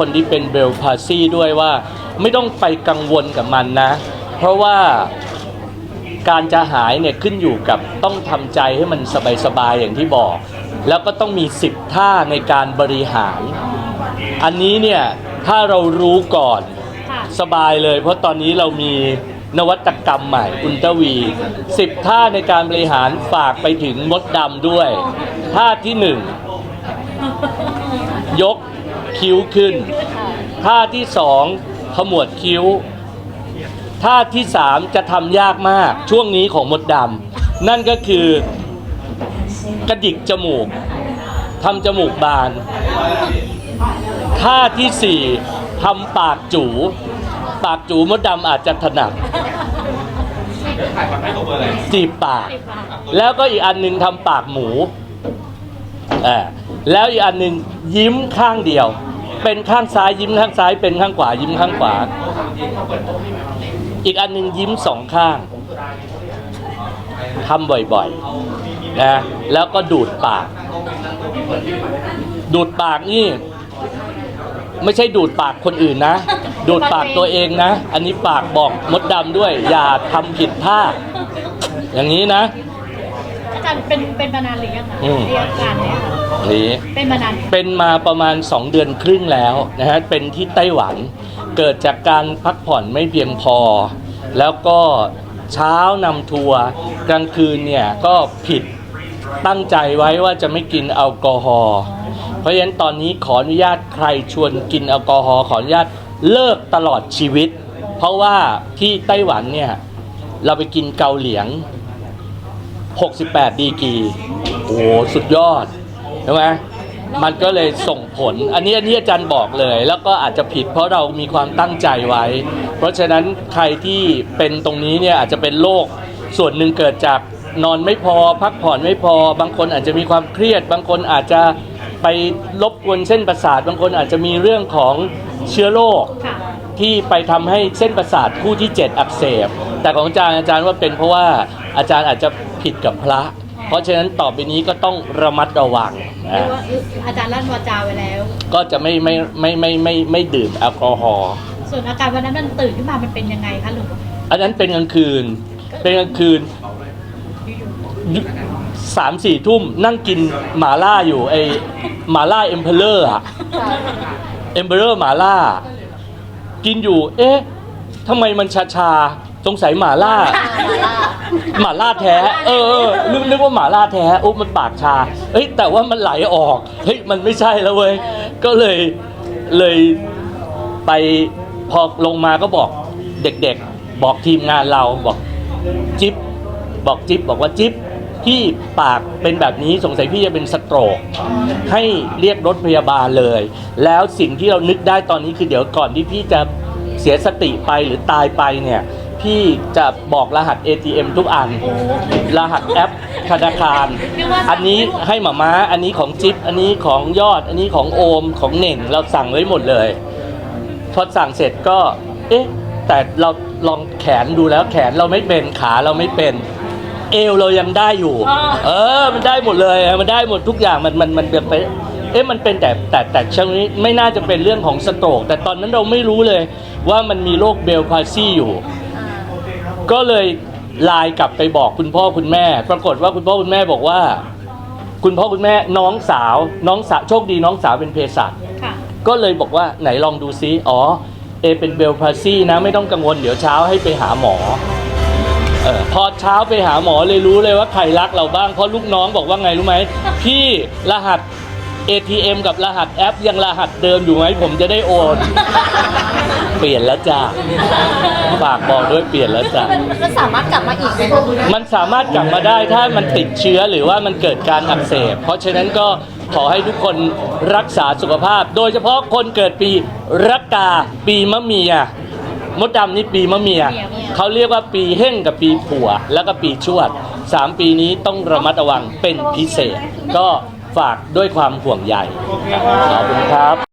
คนที่เป็นเบลพาซี่ด้วยว่าไม่ต้องไปกังวลกับมันนะ เพราะว่าการจะหายเนี่ยขึ้นอยู่กับต้องทำใจให้มันสบายๆอย่างที่บอก แล้วก็ต้องมี10ท่าในการบริหาร อันนี้เนี่ยถ้าเรารู้ก่อนค่ะสบายเลย เพราะตอนนี้เรามีนวัตกรรมใหม่อุลตราวี10ท่าในการบริหารฝากไปถึงมดดำด้วย ท่าที่หนึ่งยก คิ้วขึ้น ท่าที่สองขมวดคิ้ว ท่าที่สามจะทำยากมากช่วงนี้ของมดดำนั่นก็คือกระดิกจมูกทำจมูกบาน ท่าที่สี่ทำปากจูปากจูมดดำอาจจะถนัดจีบปาก แล้วก็อีกอันหนึ่งทำปากหมูอ่าแล้วอีกอันหนึ่งยิ้มข้างเดียว เป็นข้างซ้ายยิ้มข้างซ้าย เป็นข้างขวายิ้มข้างขวา อีกอันหนึ่งยิ้มสองข้างทำบ่อยๆนะแล้วก็ดูดปาก ดูดปากนี่ ไม่ใช่ดูดปากคนอื่นนะ ดูดปากตัวเองนะ อันนี้ปากบอกมดดำด้วย อย่าทำผิดท่าอย่างนี้นะ อาจารย์เป็นเป็นมานานหรือยังคะอืม เรียกการเนี่ยค่ะนี่เป็นมานานเป็นมาประมาณ 2 เดือนครึ่งแล้วนะฮะ เป็นที่ไต้หวัน เกิดจากการพักผ่อนไม่เพียงพอ แล้วก็เช้านำทัวร์กลางคืนเนี่ยก็ผิดตั้งใจไว้ว่าจะไม่กินแอลกอฮอล์ เพราะฉะนั้นตอนนี้ขออนุญาตใครชวนกินแอลกอฮอล์ขออนุญาตเลิกตลอดชีวิต เพราะว่าที่ไต้หวันเนี่ย เราไปกินเกาเหลียง 68 ดีกรีโอ้โหสุดยอดใช่ไหมมันก็เลยส่งผล อันนี้อันนี้อาจารย์บอกเลย แล้วก็อาจจะผิดเพราะเรามีความตั้งใจไว้ เพราะฉะนั้นใครที่เป็นตรงนี้เนี่ยอาจจะเป็นโรคส่วนหนึ่งเกิดจากนอนไม่พอ พักผ่อนไม่พอ บางคนอาจจะมีความเครียด บางคนอาจจะไปรบกวนเส้นประสาท บางคนอาจจะมีเรื่องของเชื้อโรคค่ะที่ไปทำให้เส้นประสาทคู่ที่ 7 อักเสบ แต่ของอาจารย์อาจารย์ว่าเป็นเพราะว่าอาจารย์อาจจะ ผิดกับพระ เพราะฉะนั้นต่อไปนี้ก็ต้องระมัดระวังเรียนะกว่าอาจารย์ลั่นวาจาไว้แล้ว ก็จะไม่ไม่ไม่ไม่ไม่ไม่ดื่มแอลกอฮอล์ส่วนอาการวันนั้นมันตื่นขึ้นมามันเป็นยังไงคะหรือว่าอันนั้นเป็นกลางคืน เป็นกลางคืนอยู่สามสี่ทุ่มนั่งกินหมาล่าอยู่ไอหมาล่าเอ็มเพลเลอร์อะเอ็มเพลเลอร์หมาล่า กินอยู่ เอ๊ะทำไมมันชาชาๆสงสัยหมาล่า หมาล่าแท้ เออเออนึกนึกว่าหมาล่าแท้โอ้มันปากชาเฮ้ยแต่ว่ามันไหลออกเฮ้ยมันไม่ใช่แล้วเว้ยก็เลยเลยไปพอลงมาก็บอกเด็กๆ บอกทีมงานเราบอกจิ๊บบอกจิ๊บบอกว่าจิ๊บพี่ปากเป็นแบบนี้สงสัยพี่จะเป็นสโตรกให้เรียกรถพยาบาลเลย แล้วสิ่งที่เรานึกได้ตอนนี้คือเดี๋ยวก่อนที่พี่จะเสียสติไปหรือตายไปเนี่ย พี่จะบอกรหัส ATM ทุกอัน รหัสแอปธนาคาร อันนี้ให้หมาม้า อันนี้ของจิ๊บอันนี้ของยอด อันนี้ของโอมของเหน่ง เราสั่งไว้หมดเลย พอสั่งเสร็จก็ เอ๊ะ แต่เราลองแขนดูแล้วแขนเราไม่เป็นขาเราไม่เป็น เอวเรายังได้อยู่ เออ มันได้หมดเลยอะมันได้หมดทุกอย่างมันมันมันเป็นไปเอ๊ะมันเป็นแต่แต่แต่ช่วงนี้ไม่น่าจะเป็นเรื่องของสโตรกแต่ตอนนั้นเราไม่รู้เลยว่ามันมีโรคเบลพาซี่อยู่ ก็เลยไลน์กลับไปบอกคุณพ่อคุณแม่ ปรากฏว่าคุณพ่อคุณแม่บอกว่า คุณพ่อคุณแม่น้องสาวน้องสาวโชคดีน้องสาวเป็นเภสัชค่ะ ก็เลยบอกว่าไหนลองดูซิอ๋อเอเป็นเบลพาซี่นะไม่ต้องกังวลเดี๋ยวเช้าให้ไปหาหมอเออพอเช้าไปหาหมอเลยรู้เลยว่าใครรักเราบ้างเพราะลูกน้องบอกว่าไงรู้ไหมพี่รหัส ATM กับรหัสแอปยังรหัสเดิมอยู่ไหมผมจะได้โอน เปลี่ยนแล้วจ้าฝากบอกด้วยเปลี่ยนแล้วจ้ามันมันสามารถกลับมาอีกไหมคะมันสามารถกลับมาได้ถ้ามันติดเชื้อหรือว่ามันเกิดการอักเสบ เพราะฉะนั้นก็ขอให้ทุกคนรักษาสุขภาพ โดยเฉพาะคนเกิดปีรักกาปีมะเมีย มดดำนี่ปีมะเมีย เขาเรียกว่าปีเฮ่งกับปีผัว แล้วก็ปีชวดสามปีนี้ต้องระมัดระวังเป็นพิเศษ ก็ ฝากด้วยความห่วงใยขอบคุณครับ